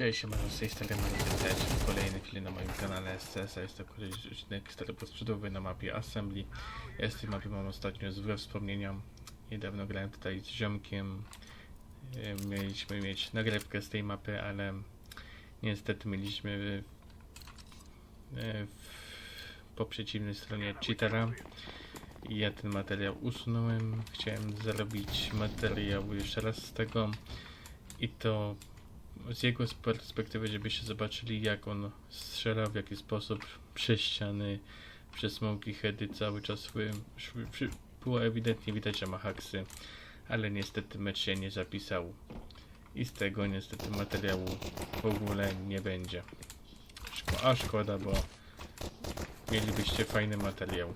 Cześć, siemano, z tej strony Marek Kolejny film na moim kanale SCS, jest to kolejny odcinek stereoposprzedowy na mapie Assembly. Ja z tej mapy mam ostatnio złe wspomnienia. Niedawno grałem tutaj z ziomkiem. E, Mieliśmy mieć nagrywkę z tej mapy, ale niestety mieliśmy e, w, po przeciwnej stronie cheatera. I ja ten materiał usunąłem. Chciałem zrobić materiał jeszcze raz z tego. I to z jego perspektywy, żebyście zobaczyli jak on strzela, w jaki sposób przez ściany, przez smoki heady cały czas szły, szły, szły, było ewidentnie widać, że ma haksy, ale niestety mecz się nie zapisał i z tego niestety materiału w ogóle nie będzie. Szko a szkoda, bo mielibyście fajny materiał.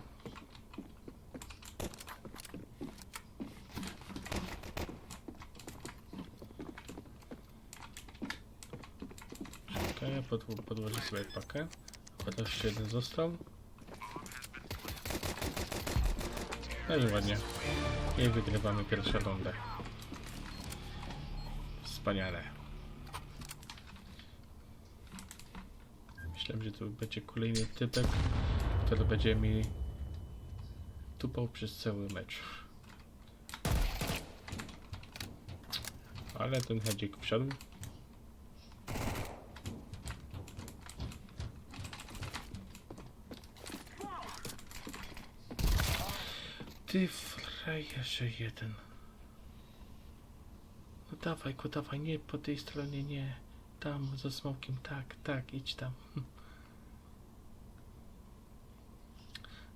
Czekaj, ja pod, podłożę sobie pakę. Chociaż jeden został. No i ładnie. I wygrywamy pierwszą rundę. Wspaniale. Myślałem, że to będzie kolejny typek, który będzie mi tupał przez cały mecz. Ale ten hedzik wszedł. Ty frajerze jeden. No dawaj go, dawaj, nie po tej stronie, nie. Tam za smokiem, tak, tak, idź tam.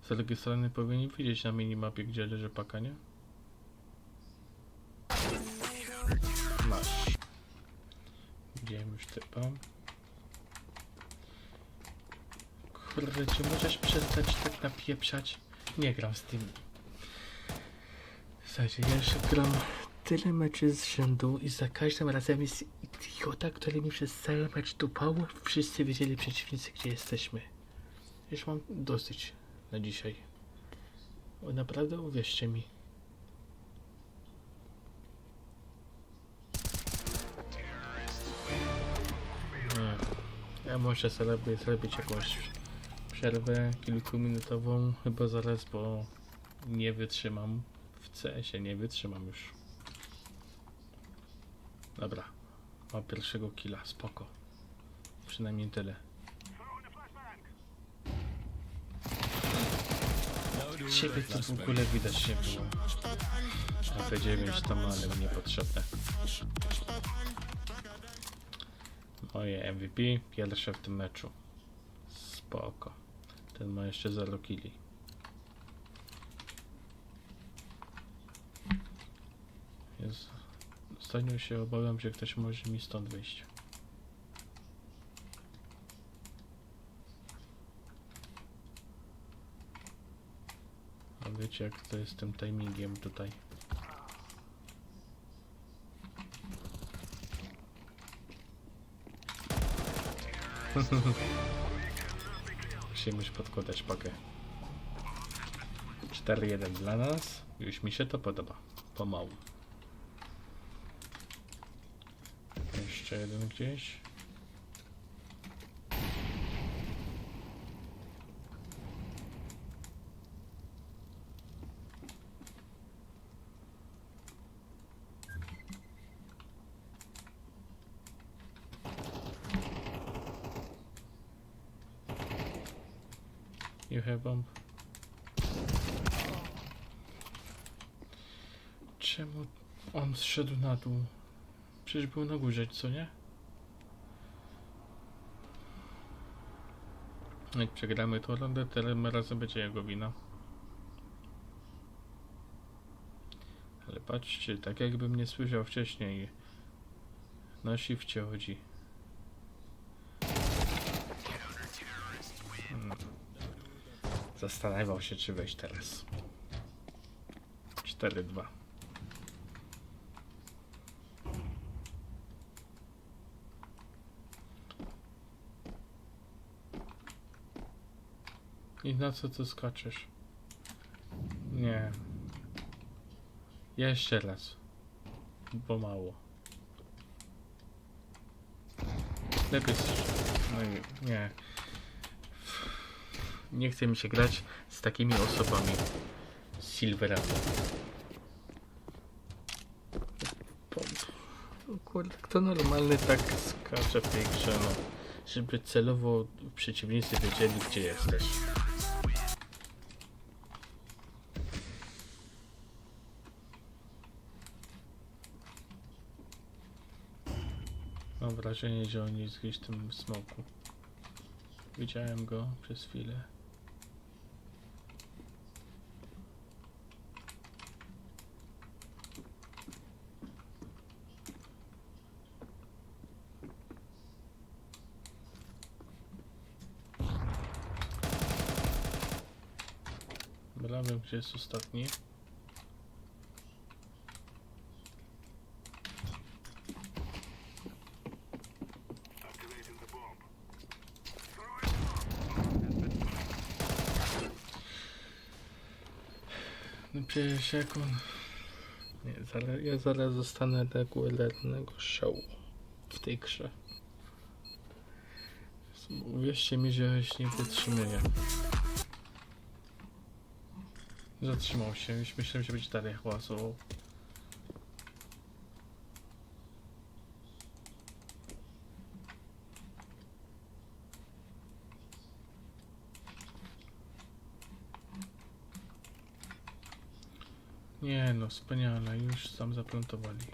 Z drugiej strony powinni widzieć na minimapie, gdzie leży paka, nie? Masz. Widziałem już typa. Kurde, czy możesz przestać tak napieprzać? Nie gram z tym. Słuchajcie, ja już gram tyle meczy z rzędu i za każdym razem jest idiota, który mi przez cały mecz dupał. Wszyscy wiedzieli przeciwnicy, gdzie jesteśmy. Już mam dosyć na dzisiaj. O, naprawdę uwierzcie mi. Ja muszę sobie zrobić jakąś przerwę kilkuminutową, chyba zaraz, bo nie wytrzymam. CS-ie nie wytrzymam już. Dobra, mam pierwszego killa, spoko. Przynajmniej tyle. Ciebie to w ogóle widać nie było. A P9 tam, ale mi niepotrzebne. Moje MVP, pierwsze w tym meczu. Spoko. Ten ma jeszcze 0 killi. Jest. Ostatnio się obawiam, że ktoś może mi stąd wyjść. A wiecie jak to jest z tym timingiem tutaj. Musimy już podkładać pakę. 4-1 dla nas. Już mi się to podoba. Pomału. Jeszcze jeden gdzieś. You have bomb. Czemu on zszedł na dół? Przecież był na górze, co nie? Jak przegramy tą rundę, tym będzie jego wina. Ale patrzcie, tak jakbym nie słyszał wcześniej. Na shifcie chodzi. Hmm. Zastanawiał się, czy wejść teraz. 4-2. I na co tu skaczesz? Nie. Jeszcze raz. Bo mało. Lepiej. No i nie. Nie chce mi się grać z takimi osobami. Z Silverami. Po- o Kurde, kto normalny tak skacze w tej grze, no. Żeby celowo przeciwnicy wiedzieli, gdzie jesteś. Mam wrażenie, że on jest gdzieś w tym smoku. Widziałem go przez chwilę. Wiem gdzie jest ostatni. Przecież jak on... Nie, zaraz, ja zaraz zostanę regularnego show w tej grze. Uwierzcie mi, że się nie wytrzymuję. Zatrzymał się, już myślałem, że będzie dalej hałasował. Nie no, wspaniale, już tam zaplantowali.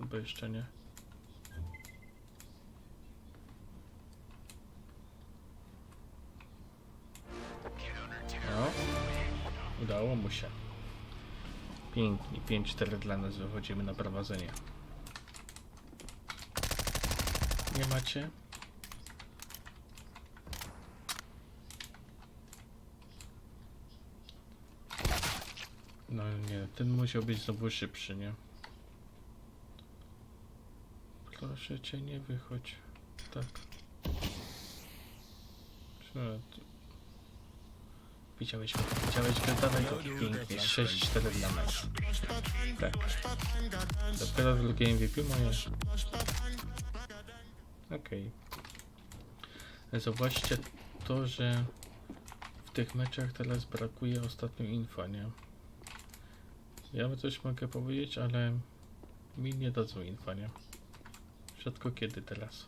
Albo jeszcze nie. No, udało mu się. Pięknie, 5-4 dla nas, wychodzimy na prowadzenie. Nie macie? No nie, ten musiał być znowu szybszy, nie? Proszę cię, nie wychodź. Tak. Widziałeś widziałeś go, dawaj go. Pięknie, 6-4 dla nas. Tak. Dopiero drugie MVP moje. Okej. Zobaczcie to, że w tych meczach teraz brakuje ostatnio info, nie? Ja coś mogę powiedzieć, ale mi nie dadzą info, nie? Rzadko kiedy teraz.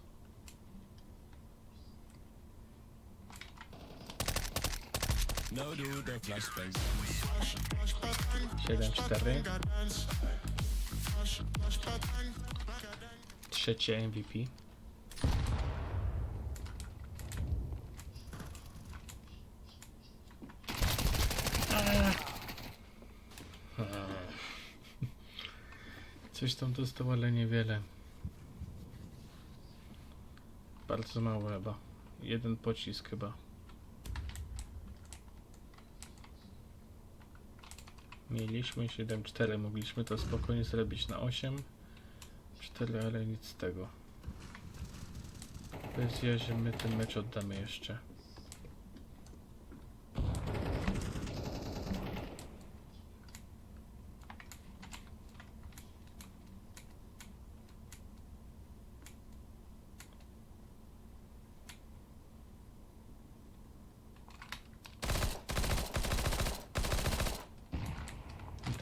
No dude, the flashbangs. 7-4. Trzecie MVP. Coś tam dostał, ale niewiele. Bardzo mało chyba. Jeden pocisk chyba. Mieliśmy 7-4, mogliśmy to spokojnie zrobić na 8. 4, ale nic z tego. Powiedzcie, że my ten mecz oddamy jeszcze.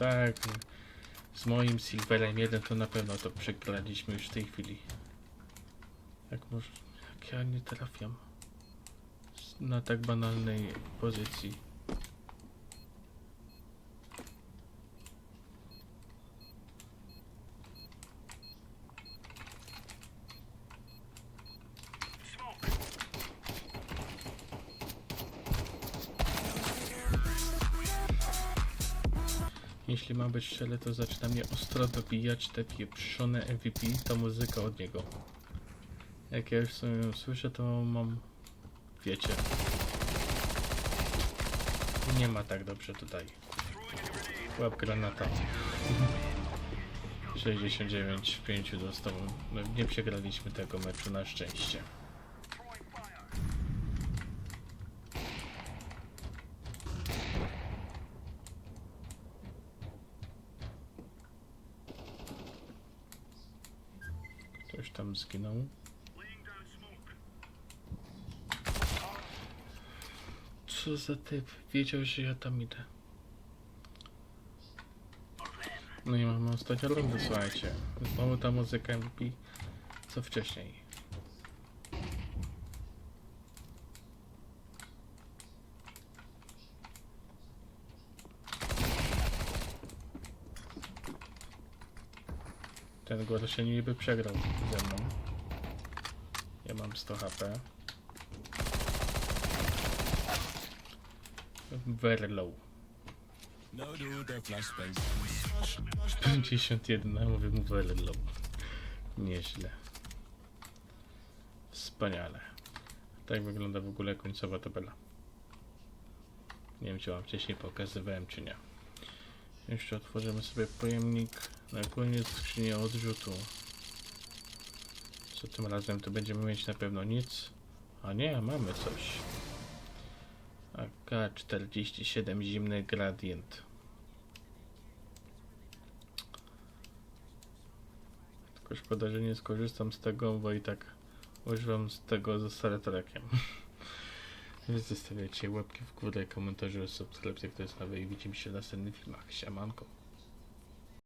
Tak, z moim Silverem 1 to na pewno to przegraliśmy już w tej chwili. Jak może, jak ja nie trafiam na tak banalnej pozycji. Jeśli ma być szczery, to zaczyna mnie ostro dobijać te pieprzone MVP, ta muzyka od niego. Jak ja już sobie ją słyszę, to mam... wiecie. Nie ma tak dobrze tutaj. Łap granata. 69 w 5 dostał. No, nie przegraliśmy tego meczu na szczęście. zginął. No. Co za typ? Wiedział, że ja tam idę. No i mamy ostatnią rundę, słuchajcie. Znowu ta muzyka MP co wcześniej. Ten się niby przegrał ze mną. Ja mam 100 HP. Very low. Do the flashbangs. 51, a mówię mu very low. Nieźle. Wspaniale. Tak wygląda w ogóle końcowa tabela. Nie wiem, czy wam wcześniej pokazywałem, czy nie. Jeszcze otworzymy sobie pojemnik. Na koniec skrzynię odrzutu. Co tym razem to będziemy mieć na pewno nic. A nie, mamy coś. AK-47 zimny gradient. Tylko szkoda, że nie skorzystam z tego, bo i tak używam z tego ze Startrekiem. Więc zostawiajcie łapki w górę, komentarze, subskrypcje, kto jest nowy i widzimy się w następnych filmach. Siemanko.